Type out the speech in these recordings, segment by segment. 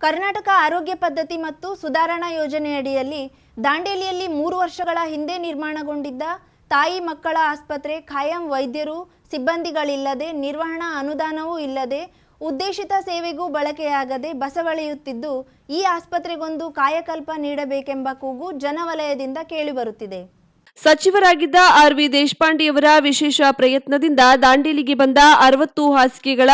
ಕರ್ನಾಟಕ ಆರೋಗ್ಯ ಪದ್ಧತಿ ಮತ್ತು ಸುಧಾರಣಾ ಯೋಜನೆಯಡಿಯಲ್ಲಿ ದಾಂಡೇಲಿಯಲ್ಲಿ ಮೂರು ವರ್ಷಗಳ ಹಿಂದೆ ನಿರ್ಮಾಣಗೊಂಡಿದ್ದ ತಾಯಿ ಮಕ್ಕಳ ಆಸ್ಪತ್ರೆ ಖಾಯಂ ವೈದ್ಯರು ಸಿಬ್ಬಂದಿಗಳಿಲ್ಲದೆ ನಿರ್ವಹಣಾ ಅನುದಾನವೂ ಇಲ್ಲದೆ ಉದ್ದೇಶಿತ ಸೇವೆಗೂ ಬಳಕೆಯಾಗದೆ ಬಸವಳಿಯುತ್ತಿದ್ದು ಈ ಆಸ್ಪತ್ರೆಗೊಂದು ಕಾಯಕಲ್ಪ ನೀಡಬೇಕೆಂಬ ಕೂಗು ಜನವಲಯದಿಂದ ಕೇಳಿಬರುತ್ತಿದೆ ಸಚಿವರಾಗಿದ್ದ ಆರ್ ವಿ ದೇಶಪಾಂಡೆಯವರ ವಿಶೇಷ ಪ್ರಯತ್ನದಿಂದ ದಾಂಡೇಲಿಗೆ ಬಂದ ಅರವತ್ತು ಹಾಸಿಗೆಗಳ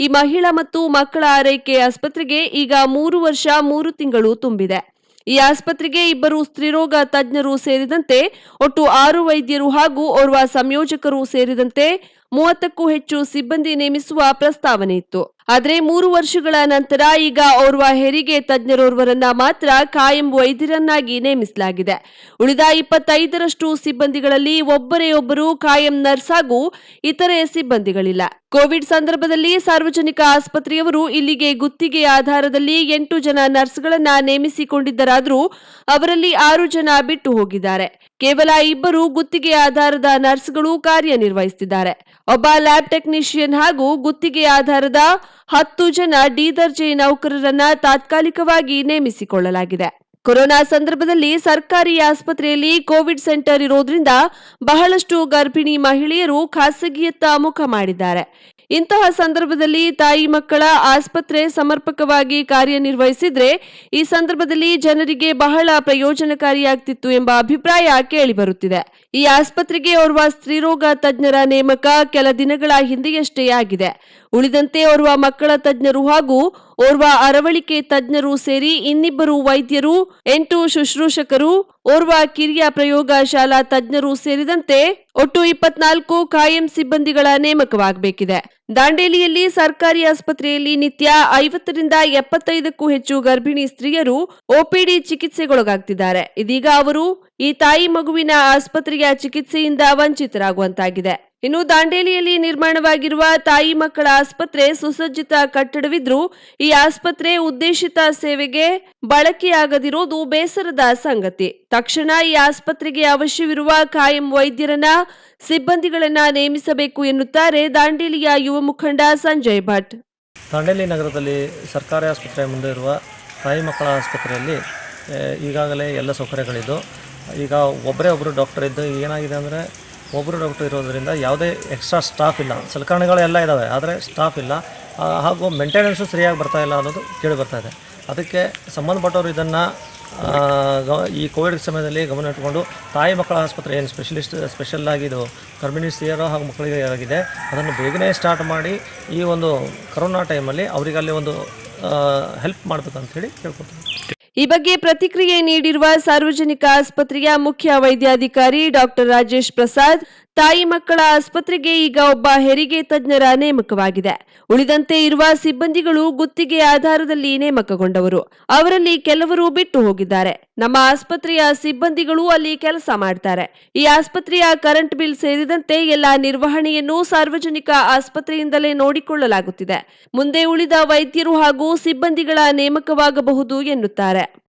ಈ ಮಹಿಳಾ ಮತ್ತು ಮಕ್ಕಳ ಆರೈಕೆ ಆಸ್ಪತ್ರೆಗೆ ಈಗ ಮೂರು ವರ್ಷ ಮೂರು ತಿಂಗಳು ತುಂಬಿದೆ. ಈ ಆಸ್ಪತ್ರೆಗೆ ಇಬ್ಬರು ಸ್ತ್ರೀರೋಗ ತಜ್ಞರು ಸೇರಿದಂತೆ ಒಟ್ಟು ಆರು ವೈದ್ಯರು ಹಾಗೂ ಓರ್ವ ಸಂಯೋಜಕರು ಸೇರಿದಂತೆ ಮೂವತ್ತಕ್ಕೂ ಹೆಚ್ಚು ಸಿಬ್ಬಂದಿ ನೇಮಿಸುವ ಪ್ರಸ್ತಾವನೆ ಇತ್ತು. ಆದರೆ ಮೂರು ವರ್ಷಗಳ ನಂತರ ಈಗ ಓರ್ವ ಹೆರಿಗೆ ತಜ್ಞರೋರ್ವರನ್ನ ಮಾತ್ರ ಕಾಯಂ ವೈದ್ಯರನ್ನಾಗಿ ನೇಮಿಸಲಾಗಿದೆ. ಉಳಿದ ಇಪ್ಪತ್ತೈದರಷ್ಟು ಸಿಬ್ಬಂದಿಗಳಲ್ಲಿ ಒಬ್ಬರೇ ಒಬ್ಬರು ಕಾಯಂ ನರ್ಸ್ ಹಾಗೂ ಇತರೆ ಸಿಬ್ಬಂದಿಗಳಿಲ್ಲ. ಕೋವಿಡ್ ಸಂದರ್ಭದಲ್ಲಿ ಸಾರ್ವಜನಿಕ ಆಸ್ಪತ್ರೆಯವರು ಇಲ್ಲಿಗೆ ಗುತ್ತಿಗೆ ಆಧಾರದಲ್ಲಿ ಎಂಟು ಜನ ನರ್ಸ್ಗಳನ್ನ ನೇಮಿಸಿಕೊಂಡಿದ್ದರಾದರೂ ಅವರಲ್ಲಿ ಆರು ಜನ ಬಿಟ್ಟು ಹೋಗಿದ್ದಾರೆ. ಕೇವಲ ಇಬ್ಬರು ಗುತ್ತಿಗೆ ಆಧಾರದ ನರ್ಸ್ಗಳು ಕಾರ್ಯನಿರ್ವಹಿಸುತ್ತಿದ್ದಾರೆ. ಒಬ್ಬ ಲ್ಯಾಬ್ ಟೆಕ್ನಿಷಿಯನ್ ಹಾಗೂ ಗುತ್ತಿಗೆ ಆಧಾರದ ಹತ್ತು ಜನ ಡಿ ದರ್ಜೆ ನೌಕರರನ್ನ ತಾತ್ಕಾಲಿಕವಾಗಿ ನೇಮಿಸಿಕೊಳ್ಳಲಾಗಿದೆ. ಕೊರೋನಾ ಸಂದರ್ಭದಲ್ಲಿ ಸರ್ಕಾರಿ ಆಸ್ಪತ್ರೆಯಲ್ಲಿ ಕೋವಿಡ್ ಸೆಂಟರ್ ಇರೋದ್ರಿಂದ ಬಹಳಷ್ಟು ಗರ್ಭಿಣಿ ಮಹಿಳೆಯರು ಖಾಸಗಿಯತ್ತ ಮುಖ ಮಾಡಿದ್ದಾರೆ. ಇಂತಹ ಸಂದರ್ಭದಲ್ಲಿ ತಾಯಿ ಮಕ್ಕಳ ಆಸ್ಪತ್ರೆ ಸಮರ್ಪಕವಾಗಿ ಕಾರ್ಯನಿರ್ವಹಿಸಿದ್ರೆ ಈ ಸಂದರ್ಭದಲ್ಲಿ ಜನರಿಗೆ ಬಹಳ ಪ್ರಯೋಜನಕಾರಿಯಾಗ್ತಿತ್ತು ಎಂಬ ಅಭಿಪ್ರಾಯ ಕೇಳಿಬರುತ್ತಿದೆ. ಈ ಆಸ್ಪತ್ರೆಗೆ ಓರ್ವ ಸ್ತ್ರೀರೋಗ ತಜ್ಞರ ನೇಮಕ ಕೆಲ ದಿನಗಳ ಹಿಂದೆಯಷ್ಟೇ ಆಗಿದೆ. ಉಳಿದಂತೆ ಓರ್ವ ಮಕ್ಕಳ ತಜ್ಞರು ಹಾಗೂ ಓರ್ವ ಅರವಳಿಕೆ ತಜ್ಞರು ಸೇರಿ ಇನ್ನಿಬ್ಬರು ವೈದ್ಯರು, ಎಂಟು ಶುಶ್ರೂಷಕರು, ಓರ್ವ ಕಿರಿಯ ಪ್ರಯೋಗಶಾಲಾ ತಜ್ಞರು ಸೇರಿದಂತೆ ಒಟ್ಟು ಇಪ್ಪತ್ನಾಲ್ಕು ಕಾಯಂ ಸಿಬ್ಬಂದಿಗಳ ನೇಮಕವಾಗಬೇಕಿದೆ. ದಾಂಡೇಲಿಯಲ್ಲಿ ಸರ್ಕಾರಿ ಆಸ್ಪತ್ರೆಯಲ್ಲಿ ನಿತ್ಯ ಐವತ್ತರಿಂದ ಎಪ್ಪತ್ತೈದಕ್ಕೂ ಹೆಚ್ಚು ಗರ್ಭಿಣಿ ಸ್ತ್ರೀಯರು ಒಪಿಡಿ ಚಿಕಿತ್ಸೆಗೊಳಗಾಗ್ತಿದ್ದಾರೆ. ಇದೀಗ ಅವರು ಈ ತಾಯಿ ಮಗುವಿನ ಆಸ್ಪತ್ರೆಯ ಚಿಕಿತ್ಸೆಯಿಂದ ವಂಚಿತರಾಗುವಂತಾಗಿದೆ. ಇನ್ನು ದಾಂಡೇಲಿಯಲ್ಲಿ ನಿರ್ಮಾಣವಾಗಿರುವ ತಾಯಿ ಮಕ್ಕಳ ಆಸ್ಪತ್ರೆ ಸುಸಜ್ಜಿತ ಕಟ್ಟಡವಿದ್ರೂ ಈ ಆಸ್ಪತ್ರೆ ಉದ್ದೇಶಿತ ಸೇವೆಗೆ ಬಳಕೆಯಾಗದಿರೋದು ಬೇಸರದ ಸಂಗತಿ. ತಕ್ಷಣ ಈ ಆಸ್ಪತ್ರೆಗೆ ಅವಶ್ಯವಿರುವ ಕಾಯಂ ವೈದ್ಯರನ್ನ, ಸಿಬ್ಬಂದಿಗಳನ್ನ ನೇಮಿಸಬೇಕು ಎನ್ನುತ್ತಾರೆ ದಾಂಡೇಲಿಯ ಯುವ ಮುಖಂಡ ಸಂಜಯ್ ಭಟ್. ದಾಂಡೇಲಿ ನಗರದಲ್ಲಿ ಸರ್ಕಾರಿ ಆಸ್ಪತ್ರೆ ಮುಂದೆ ಇರುವ ತಾಯಿ ಮಕ್ಕಳ ಆಸ್ಪತ್ರೆಯಲ್ಲಿ ಈಗಾಗಲೇ ಎಲ್ಲ ಸೌಕರ್ಯಗಳಿದ್ದು, ಈಗ ಒಬ್ಬರೇ ಒಬ್ಬರು ಡಾಕ್ಟರ್ ಇದ್ದು ಏನಾಗಿದೆ ಅಂದರೆ ಒಬ್ಬರು ಡಾಕ್ಟರ್ ಇರೋದರಿಂದ ಯಾವುದೇ ಎಕ್ಸ್ಟ್ರಾ ಸ್ಟಾಫ್ ಇಲ್ಲ. ಸಲಕರಣೆಗಳೆಲ್ಲ ಇದ್ದಾವೆ ಆದರೆ ಸ್ಟಾಫ್ ಇಲ್ಲ. ಹಾಗೂ ಮೇಂಟೆನೆನ್ಸು ಸರಿಯಾಗಿ ಬರ್ತಾ ಇಲ್ಲ ಅನ್ನೋದು ಕೇಳಿ ಬರ್ತಾ ಇದೆ. ಅದಕ್ಕೆ ಸಂಬಂಧಪಟ್ಟವರು ಇದನ್ನು ಈ ಕೋವಿಡ್ ಸಮಯದಲ್ಲಿ ಗಮನ ಇಟ್ಟುಕೊಂಡು ತಾಯಿ ಮಕ್ಕಳ ಆಸ್ಪತ್ರೆ ಏನು ಸ್ಪೆಷಲಿಸ್ಟ್, ಸ್ಪೆಷಲ್ ಆಗಿದ್ದು ಗರ್ಭಿಣಿ ಸ್ತ್ರೀಯರು ಹಾಗೂ ಮಕ್ಕಳಿಗೆ ಆಗಿದೆ, ಅದನ್ನು ಬೇಗನೆ ಸ್ಟಾರ್ಟ್ ಮಾಡಿ ಈ ಒಂದು ಕರೋನಾ ಟೈಮಲ್ಲಿ ಅವರಿಗೆ ಅಲ್ಲಿ ಒಂದು ಹೆಲ್ಪ್ ಮಾಡಬೇಕಂತ ಹೇಳಿ ಕೇಳ್ಕೊತೀನಿ ಈ ಬಗ್ಗೆ ಪ್ರತಿಕ್ರಿಯೆ ನೀಡಿರುವ ಸಾರ್ವಜನಿಕ ಆಸ್ಪತ್ರೆಯ ಮುಖ್ಯ ವೈದ್ಯಾಧಿಕಾರಿ ಡಾಕ್ಟರ್ ರಾಜೇಶ್ ಪ್ರಸಾದ್ ತಾಯಿ ಮಕ್ಕಳ ಆಸ್ಪತ್ರೆಗೆ ಈಗ ಒಬ್ಬ ಹೆರಿಗೆ ತಜ್ಞರ ನೇಮಕವಾಗಿದೆ. ಉಳಿದಂತೆ ಇರುವ ಸಿಬ್ಬಂದಿಗಳು ಗುತ್ತಿಗೆ ಆಧಾರದಲ್ಲಿ ನೇಮಕಗೊಂಡವರು. ಅವರಲ್ಲಿ ಕೆಲವರು ಬಿಟ್ಟು ಹೋಗಿದ್ದಾರೆ. ನಮ್ಮ ಆಸ್ಪತ್ರೆಯ ಸಿಬ್ಬಂದಿಗಳು ಅಲ್ಲಿ ಕೆಲಸ ಮಾಡ್ತಾರೆ. ಈ ಆಸ್ಪತ್ರೆಯ ಕರೆಂಟ್ ಬಿಲ್ ಸೇರಿದಂತೆ ಎಲ್ಲ ನಿರ್ವಹಣೆಯನ್ನು ಸಾರ್ವಜನಿಕ ಆಸ್ಪತ್ರೆಯಿಂದಲೇ ನೋಡಿಕೊಳ್ಳಲಾಗುತ್ತಿದೆ. ಮುಂದೆ ಉಳಿದ ವೈದ್ಯರು ಹಾಗೂ ಸಿಬ್ಬಂದಿಗಳ ನೇಮಕವಾಗಬಹುದು ಎನ್ನುತ್ತಾರೆ.